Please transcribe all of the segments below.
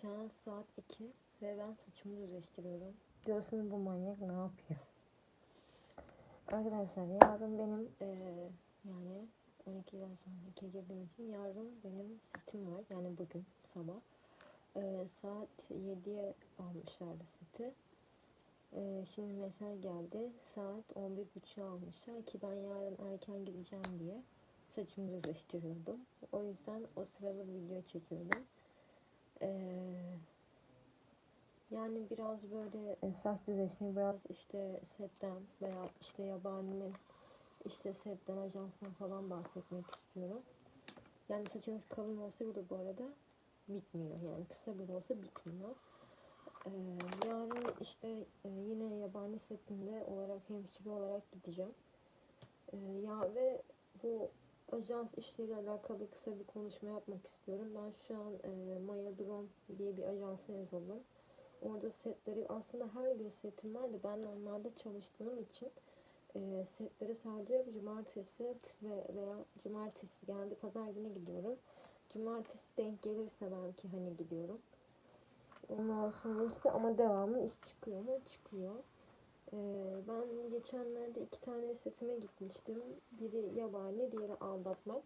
Şu an saat 2 ve ben saçımı düzleştiriyorum. Diyorsunuz bu manyak ne yapıyor? Arkadaşlar yarın benim eee, yani 12'den sonra 2'ye girdiğim için yarın benim setim var. Yani bugün sabah. Eee, saat 7'ye almışlardı seti. Eee, şimdi mesaj geldi. Saat 11.30'a almışlar ki ben yarın erken gideceğim diye saçımı düzleştiriyordum. O yüzden o sırada video çekiyordum. Eee, yani biraz böyle e, saç biraz işte setten veya işte yabaninin işte setten ajansından falan bahsetmek istiyorum. Yani saçınız kalın olsa bile bu arada bitmiyor. Yani kısa bile olsa bitmiyor. Ee, yarın işte e, yine yabani setinde olarak hemşire olarak gideceğim. Ee, ya ve bu ajans işleriyle alakalı kısa bir konuşma yapmak istiyorum. Ben şu an e, Maya Drone diye bir ajansa yazıldım. Orada setleri aslında her gün setim var da ben normalde çalıştığım için e, setleri sadece cumartesi ve veya cumartesi geldi pazar günü gidiyorum. Cumartesi denk gelirse belki hani gidiyorum. Ondan sonra işte ama devamlı iş çıkıyor mu? Çıkıyor. Ee, ben geçenlerde iki tane setime gitmiştim. Biri yabani, diğeri aldatmak.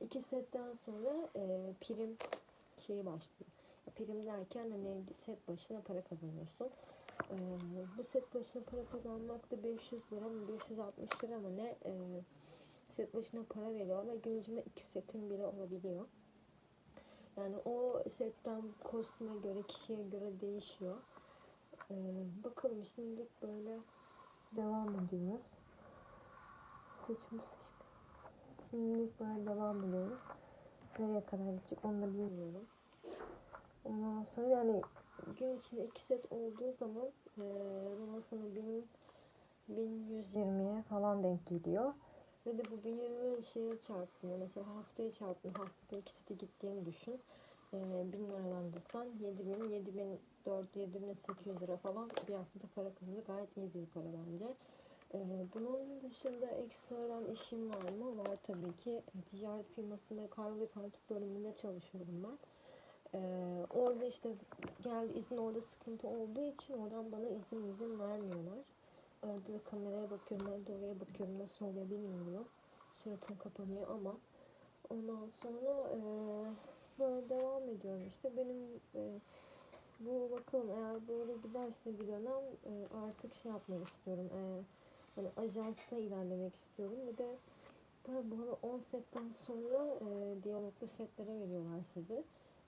İki setten sonra e, prim şeyi başlıyor. Prim derken hani set başına para kazanıyorsun. Ee, bu set başına para kazanmak da 500 lira mı 560 lira mı ne e, set başına para veriyor ve gün içinde iki setin biri olabiliyor. Yani o setten kostüme göre kişiye göre değişiyor. Ee, bakalım şimdilik böyle devam ediyoruz. Saçımı Şimdilik böyle devam ediyoruz. Nereye kadar gidecek onu da bilmiyorum. Ondan sonra yani gün içinde iki set olduğu zaman e, rulasını 1000 1120'ye falan denk geliyor. Ve de bu 1020 şeye çarpmıyor. Mesela haftaya çarptın. Haftada iki sete gittiğini düşün. E, 1000 liralandırsan 7000, 7400, 7800 lira falan bir haftada para kazanıyor. Gayet iyi bir para bence. Ee, bunun dışında ekstradan işim var mı? Var tabii ki. E, Ticaret firmasında kargo takip bölümünde çalışıyorum ben. Ee, orada işte geldi izin orada sıkıntı olduğu için oradan bana izin izin vermiyorlar. Arada da kameraya bakıyorum, arada oraya bakıyorum. Nasıl oluyor bilmiyorum. Suratım kapanıyor ama ondan sonra e, böyle devam ediyorum işte. Benim e, bu bakalım eğer böyle giderse bir dönem e, artık şey yapmak istiyorum. E, hani ajansta ilerlemek istiyorum. Bir de böyle bana 10 setten sonra e, diyaloglu setlere veriyorlar sizi.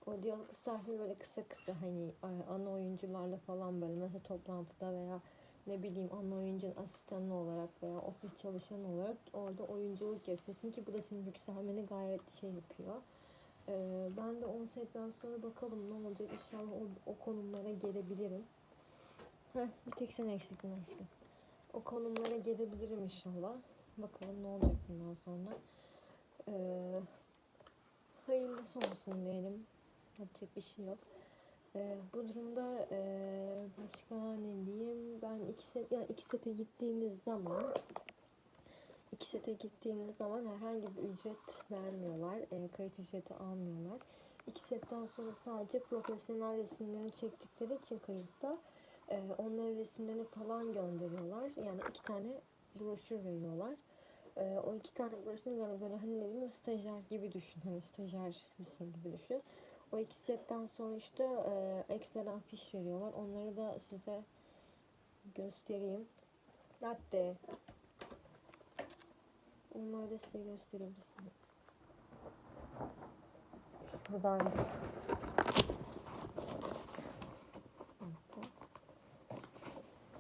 O diyaloglu sahne böyle kısa kısa hani e, ana oyuncularla falan böyle mesela toplantıda veya ne bileyim ana oyuncunun asistanı olarak veya ofis çalışanı olarak orada oyunculuk yapıyorsun ki bu da senin yükselmeni gayet şey yapıyor. Ee, ben de 10 setten sonra bakalım ne olacak inşallah o, o konumlara gelebilirim. Heh, bir tek sen eksiktin aşkım. O konumlara gelebilirim inşallah. Bakalım ne olacak bundan sonra. Ee, hayırlısı olsun diyelim. Yapacak bir şey yok. Ee, bu durumda e, başka ne diyeyim? Ben iki set yani iki sete gittiğiniz zaman iki sete gittiğiniz zaman herhangi bir ücret vermiyorlar. E, kayıt ücreti almıyorlar. İki setten sonra sadece profesyonel resimlerini çektikleri için kayıtta e, onların resimlerini falan gönderiyorlar. Yani iki tane broşür veriyorlar. E, o iki tane broşür yani böyle hani ne bileyim stajyer gibi düşün. Hani stajyer misin gibi düşün. O iki setten sonra işte e, ekstradan fiş veriyorlar. Onları da size göstereyim. Latte. Onları da size göstereyim. Saniye. Buradan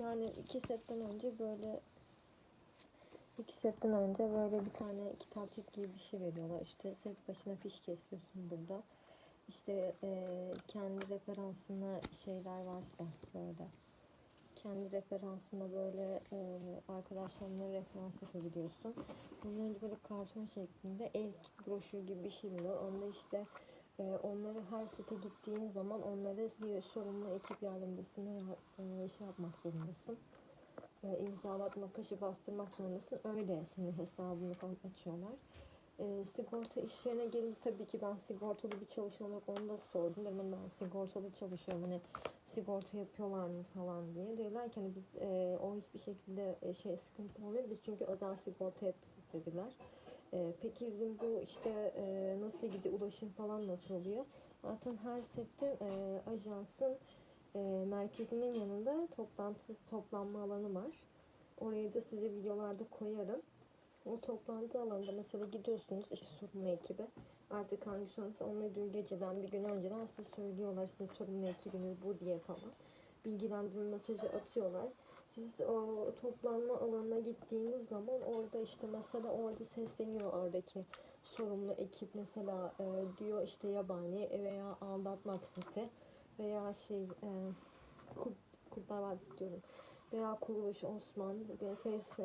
Yani iki setten önce böyle iki setten önce böyle bir tane kitapçık gibi bir şey veriyorlar. İşte set başına fiş kesiyorsun burada. İşte eee, kendi referansına şeyler varsa böyle kendi referansına böyle eee arkadaşlarına referans yapabiliyorsun. Önce böyle karton şeklinde el broşür gibi bir şey veriyor. Onda işte eee, onları her site gittiğin zaman onları bir sorumlu ekip yardımcısına eee, şey yapmak zorundasın. Eee, imzalatmak, kaşı bastırmak zorundasın. Öyle senin hesabını falan açıyorlar. E, sigorta iş yerine gelince tabii ki ben sigortalı bir çalışan olarak onu da sordum. Dedim ben sigortalı çalışıyorum hani sigorta yapıyorlar mı falan diye. Dediler ki hani biz e, o hiçbir şekilde e, şey sıkıntı olmuyor. Biz çünkü özel sigorta yapıyoruz dediler. E, peki dedim bu işte e, nasıl gidiyor ulaşım falan nasıl oluyor? Zaten her sette e, ajansın e, merkezinin yanında toplantı toplanma alanı var. Oraya da size videolarda koyarım. O toplantı alanında mesela gidiyorsunuz işte sorumlu ekibi. Artık hangi sorunsa onu dün geceden bir gün önceden size söylüyorlar sizin sorumlu ekibiniz bu diye falan. Bilgilendirme mesajı atıyorlar. Siz o toplanma alanına gittiğiniz zaman orada işte mesela orada sesleniyor oradaki sorumlu ekip mesela e, diyor işte yabani veya aldatmak site veya şey e, Kurt, Kurtlar Vadisi diyorum veya Kuruluş Osman ve Fes,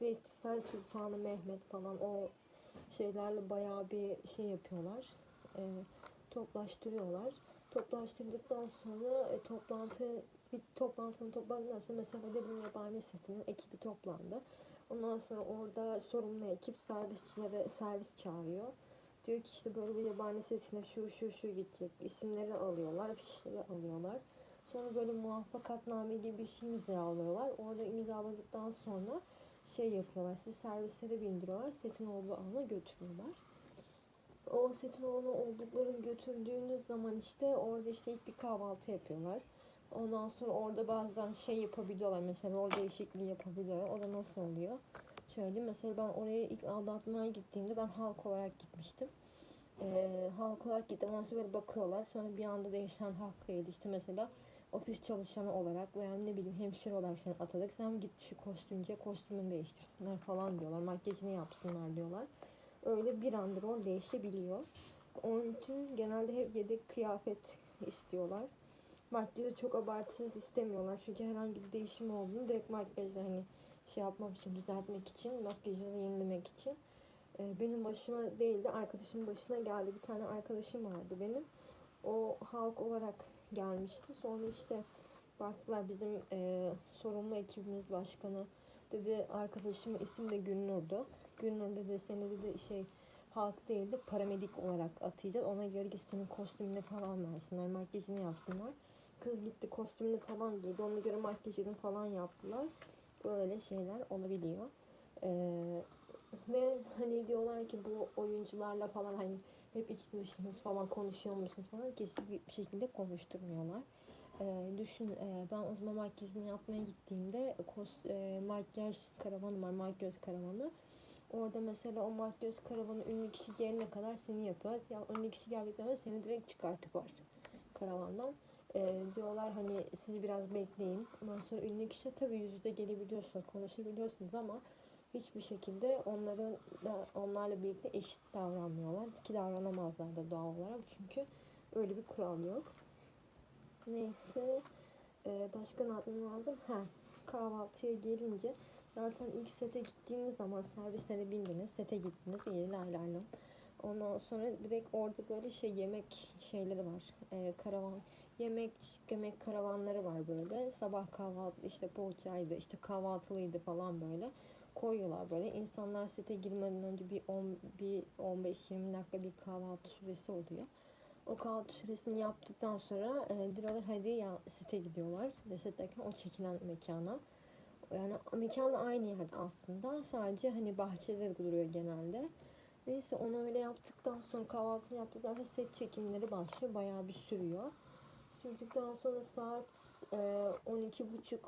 ve Fel Sultanı Mehmet falan o şeylerle bayağı bir şey yapıyorlar. E, toplaştırıyorlar. Toplaştırdıktan sonra e, toplantı bir toplantının toplandıktan sonra mesela dedim yabani setinin ekibi toplandı. Ondan sonra orada sorumlu ekip servisçilere servis çağırıyor. Diyor ki işte böyle bir yabani setine şu şu şu gidecek. İsimleri alıyorlar, fişleri alıyorlar. Sonra böyle muvaffakatname gibi bir şey imzalıyorlar. Orada imzaladıktan sonra şey yapıyorlar. Sizi servislere bindiriyorlar. Setin olduğu alana götürüyorlar. O setin olduğu olduklarını götürdüğünüz zaman işte orada işte ilk bir kahvaltı yapıyorlar. Ondan sonra orada bazen şey yapabiliyorlar. Mesela orada değişikliği yapabiliyorlar. O da nasıl oluyor? Şöyle mesela ben oraya ilk aldatmaya gittiğimde ben halk olarak gitmiştim. Ee, halk olarak gittim. Ondan sonra böyle bakıyorlar. Sonra bir anda değişen halk değildi. İşte mesela ofis çalışanı olarak veya ne bileyim hemşire olarak seni atadık. Sen git şu kostümce kostümünü değiştirsinler falan diyorlar. Makyajını yapsınlar diyorlar. Öyle bir anda rol değişebiliyor. Onun için genelde hep yedek kıyafet istiyorlar. Makyajı çok abartısız istemiyorlar. Çünkü herhangi bir değişim olduğunu direkt makyajla hani şey yapmak için, düzeltmek için, makyajını yenilemek için. Ee, benim başıma değil de arkadaşımın başına geldi. Bir tane arkadaşım vardı benim. O halk olarak gelmişti. Sonra işte baktılar bizim e, sorumlu ekibimiz başkanı dedi arkadaşımın isim de Gülnur'du. Gülnur dedi seni dedi şey halk değil de paramedik olarak atayacağız. Ona göre git senin kostümünü falan versinler, makyajını yapsınlar. Kız gitti kostümünü falan giydi. Ona göre makyajını falan yaptılar. Böyle şeyler olabiliyor. Ee, ve hani diyorlar ki bu oyuncularla falan hani hep iç dışınız falan konuşuyor musunuz falan kesin bir şekilde konuşturmuyorlar. Ee, düşün e, ben o zaman yapmaya gittiğimde kost, e, makyaj karavanı var makyaj karavanı. Orada mesela o makyaj karavanı ünlü kişi gelene kadar seni yapıyoruz. Ya ünlü kişi geldikten sonra seni direkt çıkartıyorlar karavandan. Ee, diyorlar hani siz biraz bekleyin. Ondan sonra ünlü kişi tabii yüzde gelebiliyorsunuz, konuşabiliyorsunuz ama hiçbir şekilde onların da onlarla birlikte eşit davranmıyorlar ki davranamazlar da doğal olarak çünkü öyle bir kural yok. Neyse ee, başka ne yapmam lazım? Ha kahvaltıya gelince zaten ilk sete gittiğiniz zaman servislere bindiniz, sete gittiniz, iyi laylayla. Ondan sonra direkt orada böyle şey yemek şeyleri var. Ee, karavan yemek yemek karavanları var böyle. Sabah kahvaltı işte poğaçaydı, işte kahvaltılıydı falan böyle koyuyorlar böyle. İnsanlar site girmeden önce bir 10 bir 15-20 dakika bir kahvaltı süresi oluyor. O kahvaltı süresini yaptıktan sonra e, diyorlar hadi ya site gidiyorlar. Setteyken o çekilen mekana. Yani mekan aynı yerde aslında. Sadece hani bahçede duruyor genelde. Neyse onu öyle yaptıktan sonra kahvaltını yaptıktan sonra set çekimleri başlıyor. Bayağı bir sürüyor. Sürdükten sonra saat e, 12.30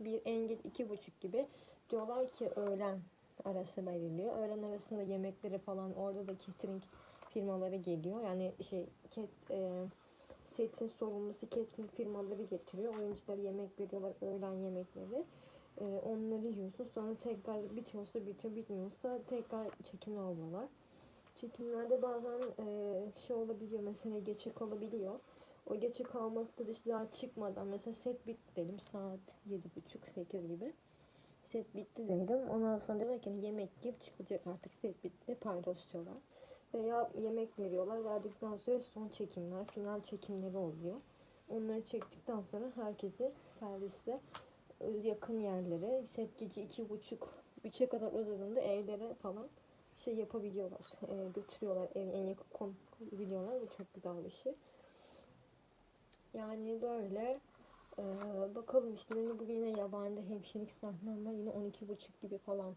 bir en geç 2.30 gibi diyorlar ki öğlen arası veriliyor. Öğlen arasında yemekleri falan orada da catering firmaları geliyor. Yani şey ket, e, setin sorumlusu catering firmaları getiriyor. Oyunculara yemek veriyorlar öğlen yemekleri. E, onları yiyorsun. Sonra tekrar bitiyorsa bitiyor, bitmiyorsa tekrar çekimini alıyorlar. Çekimlerde bazen e, şey olabiliyor mesela geçe kalabiliyor. O geçe kalmakta da işte daha çıkmadan mesela set bitti dedim saat 7.30-8 gibi set bitti dedim. Ondan sonra demek ki yemek yiyip çıkacak artık set bitti paylaşıyorlar. Veya yemek veriyorlar. Verdikten sonra son çekimler, final çekimleri oluyor. Onları çektikten sonra herkesi servisle yakın yerlere set gece iki buçuk üçe kadar uzadığında evlere falan şey yapabiliyorlar. e, götürüyorlar evin en yakın konabiliyorlar. Bu çok güzel bir şey. Yani böyle e, bakalım işte benim bugün yine yabani hemşirelik sahnem var. Yine 12.30 gibi falan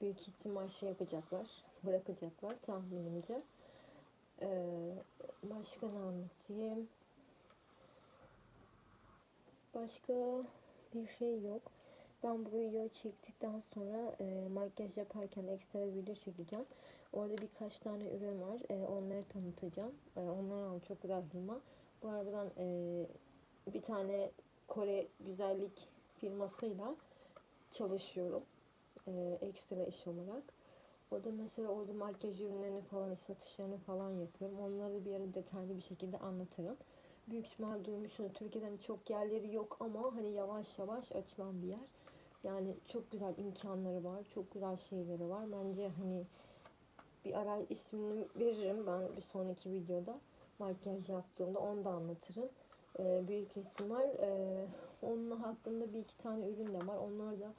büyük ihtimal şey yapacaklar. Bırakacaklar tahminimce. E, başka ne anlatayım? Başka bir şey yok. Ben bu videoyu çektikten sonra e, makyaj yaparken ekstra bir video çekeceğim. Orada birkaç tane ürün var. E, onları tanıtacağım. E, onlar çok güzel firma. Bu arada ben e, bir tane Kore güzellik firmasıyla çalışıyorum. E, ekstra iş olarak. Orada mesela orada makyaj ürünlerini falan, satışlarını falan yapıyorum. Onları bir ara detaylı bir şekilde anlatırım. Büyük ihtimal duymuşsunuz. Türkiye'de hani çok yerleri yok ama hani yavaş yavaş açılan bir yer. Yani çok güzel imkanları var. Çok güzel şeyleri var. Bence hani bir ara ismini veririm ben bir sonraki videoda. Makyaj yaptığımda onu da anlatırım. Ee, büyük ihtimal e, onun hakkında bir iki tane ürün de var. Onları da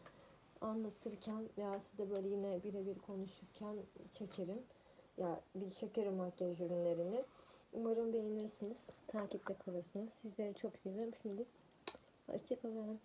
anlatırken veya size böyle yine birebir konuşurken çekerim. Ya bir çekerim makyaj ürünlerini. Umarım beğenirsiniz. Takipte kalırsınız. Sizleri çok seviyorum. Şimdi hoşçakalın.